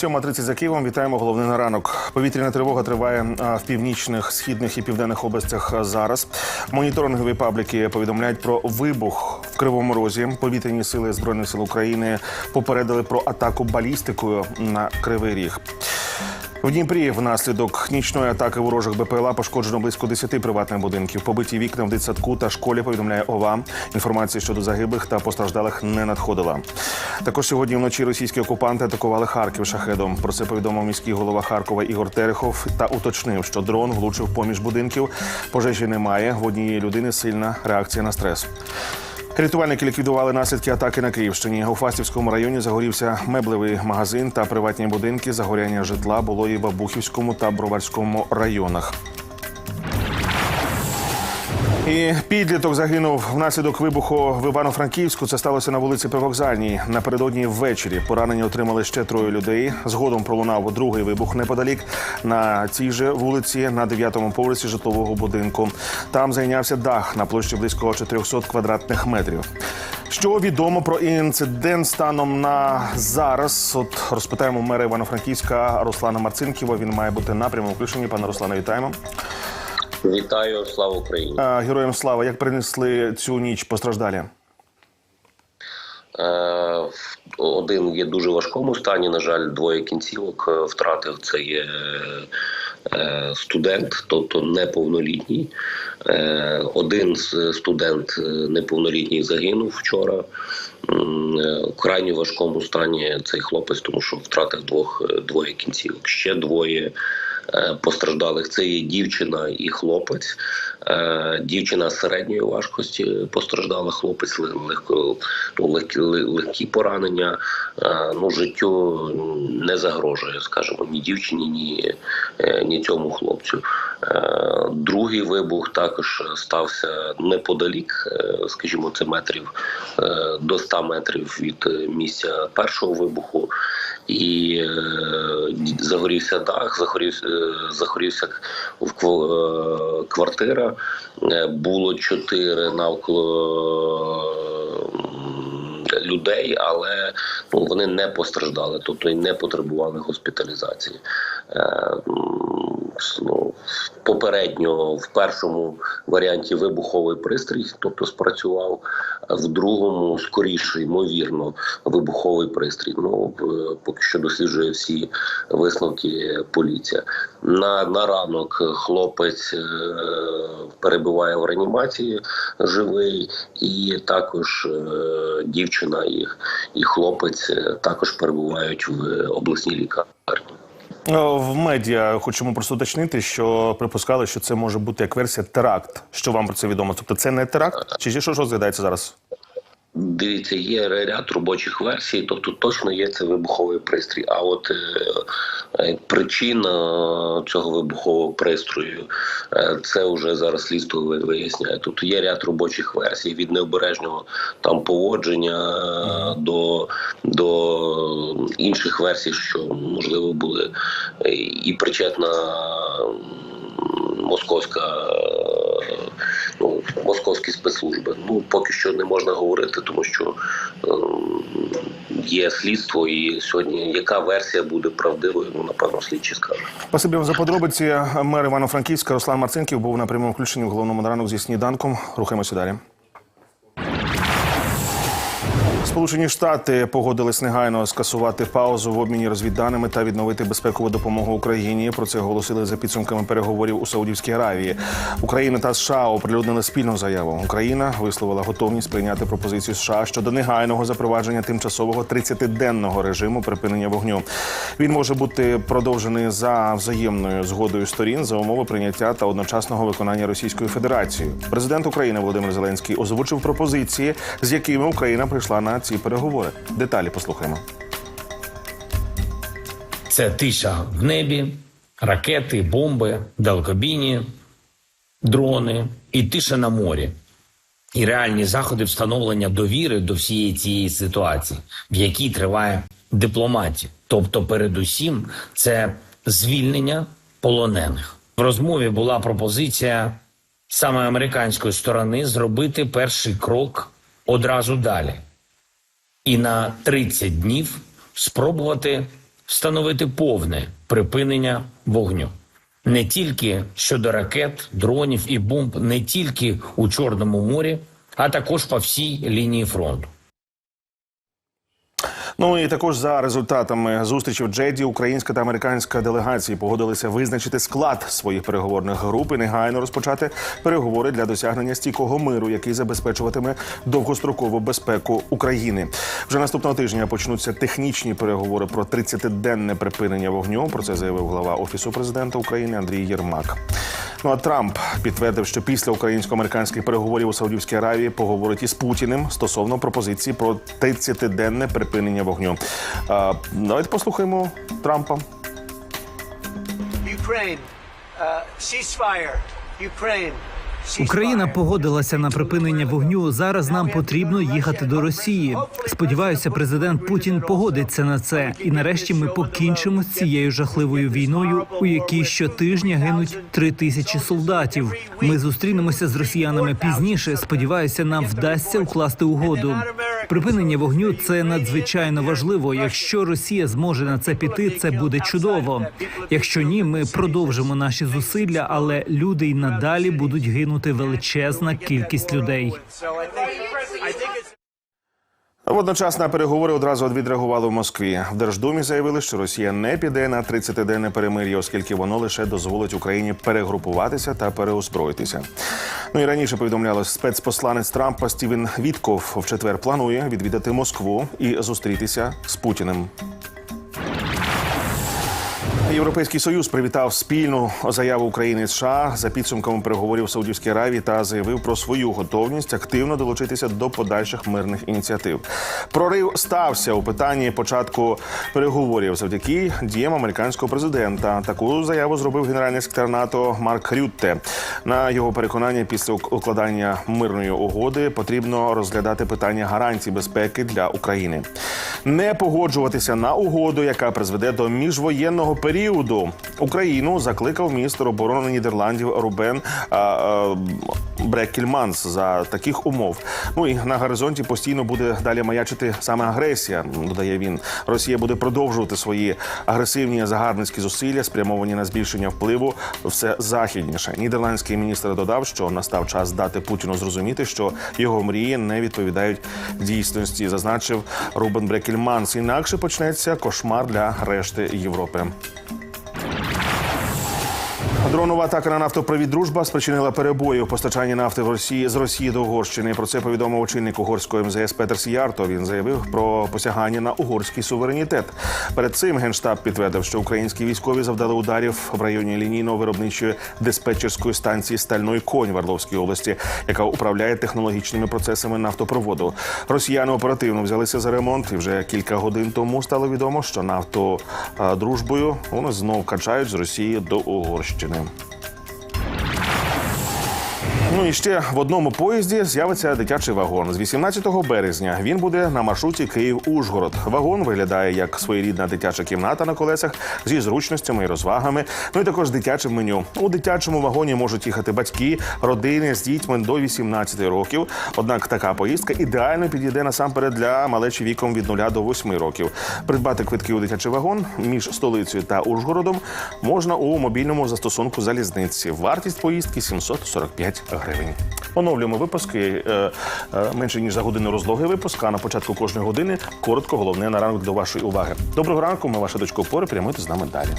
7.30 за Києвом. Вітаємо головний на ранок. Повітряна тривога триває в північних, східних і південних областях зараз. Моніторингові пабліки повідомляють про вибух в Кривому Розі. Повітряні сили збройних сил України попередили про атаку балістикою на Кривий Ріг. В Дніпрі внаслідок нічної атаки ворожих БПЛА пошкоджено близько 10 приватних будинків. Побиті вікна в дитсадку та школі повідомляє ОВА. Інформації щодо загиблих та постраждалих не надходила. Також сьогодні вночі російські окупанти атакували Харків шахедом. Про це повідомив міський голова Харкова Ігор Терехов та уточнив, що дрон влучив поміж будинків. Пожежі немає. В однієї людини сильна реакція на стрес. Рятувальники ліквідували наслідки атаки на Київщині. У Фастівському районі загорівся меблевий магазин та приватні будинки. Загоряння житла було і в Бабухівському та Броварському районах. І підліток загинув внаслідок вибуху в Івано-Франківську. Це сталося на вулиці Привокзальній. Напередодні ввечері поранення отримали ще троє людей. Згодом пролунав другий вибух неподалік на цій же вулиці на дев'ятому поверсі житлового будинку. Там зайнявся дах на площі близько 400 квадратних метрів. Що відомо про інцидент станом на зараз? От розпитаємо мера Івано-Франківська Руслана Марцинківа. Він має бути на прямому. Пане Руслане, вітаємо. Вітаю, слава Україні. А, Героям слава, як принесли цю ніч постраждалі? Е, Один є дуже важкому стані. На жаль, двоє кінцівок е, втратив. Це є е, студент, тобто неповнолітній. Один з- студент неповнолітній загинув вчора. У крайньо важкому стані цей хлопець, тому що втратив двох двоє кінцівок. Ще двоє постраждалих. Це є дівчина і хлопець. Е, Дівчина середньої важкості постраждала, хлопець легко, ну, легкі, легкі поранення. Е, Ну, життю не загрожує, скажімо, ні дівчині, ні, е, ні цьому хлопцю. Другий вибух також стався неподалік, скажімо, це метрів до 100 метрів від місця першого вибуху. І загорівся дах, загорівся, загорівся в квартира. Е, Було чотири навколо людей, але ну, вони не постраждали, тобто і не потребували госпіталізації. Е, ну, попередньо в першому варіанті вибуховий пристрій, тобто спрацював, в другому скоріше, ймовірно, вибуховий пристрій. Ну поки що досліджує всі висновки поліція. На, на ранок хлопець е, перебуває в реанімації живий, і також е, дівчина і, і хлопець е, також перебувають в обласній лікарні. О, В медіа хочемо просто уточнити, що припускали, що це може бути як версія теракт. Що вам про це відомо? Тобто це не теракт? Чи що ж розглядається зараз? Дивіться, є ряд робочих версій, тобто точно є це вибуховий пристрій. А от е, е, причина цього вибухового пристрою е, це вже зараз слідство виясняє. Тобто є ряд робочих версій від необережного там поводження е, до, до інших версій, що можливо були е, і причетна московська. е, московські спецслужби. Ну поки що не можна говорити, тому що е, є слідство, і сьогодні яка версія буде правдивою, ну напевно, слідчі скажуть. Спасибі вам за подробиці. Мер Івано-Франківська Руслан Марцинків був на прямому включенні в головному ранок зі сніданком. Рухаємося далі. Сполучені Штати погодились негайно скасувати паузу в обміні розвідданими та відновити безпекову допомогу Україні. Про це оголосили за підсумками переговорів у Саудівській Аравії. Україна та США оприлюднили спільну заяву. Україна висловила готовність прийняти пропозицію США щодо негайного запровадження тимчасового 30-денного режиму припинення вогню. Він може бути продовжений за взаємною згодою сторін за умови прийняття та одночасного виконання Російською Федерацією. Президент України Володимир Зеленський озвучив пропозиції, з якими Україна прийшла на ці переговори. Деталі послухаємо. Це тиша в небі, ракети, бомби, далекобійні, дрони і тиша на морі. І реальні заходи встановлення довіри до всієї цієї ситуації, в якій триває дипломатія. Тобто, передусім, це звільнення полонених. В розмові була пропозиція саме американської сторони зробити перший крок одразу далі і на 30 днів спробувати встановити повне припинення вогню. Не тільки щодо ракет, дронів і бомб, не тільки у Чорному морі, а також по всій лінії фронту. Ну і також за результатами зустрічі в Джеді українська та американська делегації погодилися визначити склад своїх переговорних груп і негайно розпочати переговори для досягнення стійкого миру, який забезпечуватиме довгострокову безпеку України. Вже наступного тижня почнуться технічні переговори про 30-денне припинення вогню. Про це заявив глава офісу президента України Андрій Єрмак. Ну а Трамп підтвердив, що після українсько-американських переговорів у Саудівській Аравії поговорить із Путіним стосовно пропозиції про 30-денне припинення вогню. А, давайте послухаємо Трампа. Ukraine, uh, ceasefire. Ukraine. Україна погодилася на припинення вогню. Зараз нам потрібно їхати до Росії. Сподіваюся, президент Путін погодиться на це, і нарешті ми покінчимо з цією жахливою війною, у якій щотижня гинуть три тисячі солдатів. Ми зустрінемося з росіянами пізніше. Сподіваюся, нам вдасться укласти угоду. Припинення вогню це надзвичайно важливо. Якщо Росія зможе на це піти, це буде чудово. Якщо ні, ми продовжимо наші зусилля, але люди й надалі будуть гинути величезна кількість людей. Водночас на переговори одразу відреагували в Москві. В Держдумі заявили, що Росія не піде на 30-денне перемир'я, оскільки воно лише дозволить Україні перегрупуватися та переозброїтися. Ну і раніше повідомлялось, спецпосланець Трампа Стівен Вітков в четвер планує відвідати Москву і зустрітися з Путіним. Європейський союз привітав спільну заяву України і США за підсумками переговорів в Саудівській Аравії та заявив про свою готовність активно долучитися до подальших мирних ініціатив. Прорив стався у питанні початку переговорів завдяки діям американського президента. Таку заяву зробив генеральний секретар НАТО Марк Рютте. На його переконання, після укладання мирної угоди потрібно розглядати питання гарантій безпеки для України, не погоджуватися на угоду, яка призведе до міжвоєнного періоду. Україну закликав міністр оборони Нідерландів Рубен Брекельманс за таких умов. Ну і на горизонті постійно буде далі маячити саме агресія. Додає він. Росія буде продовжувати свої агресивні загарбницькі зусилля, спрямовані на збільшення впливу все західніше. Нідерландський міністр додав, що настав час дати Путіну зрозуміти, що його мрії не відповідають дійсності. Зазначив Рубен Брекельманс. Інакше почнеться кошмар для решти Європи. Дронова атака на нафтопровід Дружба спричинила перебої у постачанні нафти в Росії з Росії до Угорщини. Про це повідомив очільник угорської МЗС Петер Сіярто. Він заявив про посягання на угорський суверенітет. Перед цим генштаб підтвердив, що українські військові завдали ударів в районі лінійно-виробничої диспетчерської станції Стальной конь в Орловській області, яка управляє технологічними процесами нафтопроводу. Росіяни оперативно взялися за ремонт, і вже кілька годин тому стало відомо, що нафту а, дружбою вони знов качають з Росії до Угорщини. Дякую. Ну і ще в одному поїзді з'явиться дитячий вагон. З 18 березня він буде на маршруті Київ-Ужгород. Вагон виглядає як своєрідна дитяча кімната на колесах зі зручностями і розвагами. Ну і також дитячим меню. У дитячому вагоні можуть їхати батьки, родини з дітьми до 18 років. Однак така поїздка ідеально підійде насамперед для малечі віком від 0 до 8 років. Придбати квитки у дитячий вагон між столицею та Ужгородом можна у мобільному застосунку залізниці. Вартість поїздки 745 гривень. Оновлюємо випуски е, е, менше ніж за годину розлоги випуска. На початку кожної години коротко головне на ранок до вашої уваги. Доброго ранку. Ми ваша дочка опори. Прямуйте з нами далі.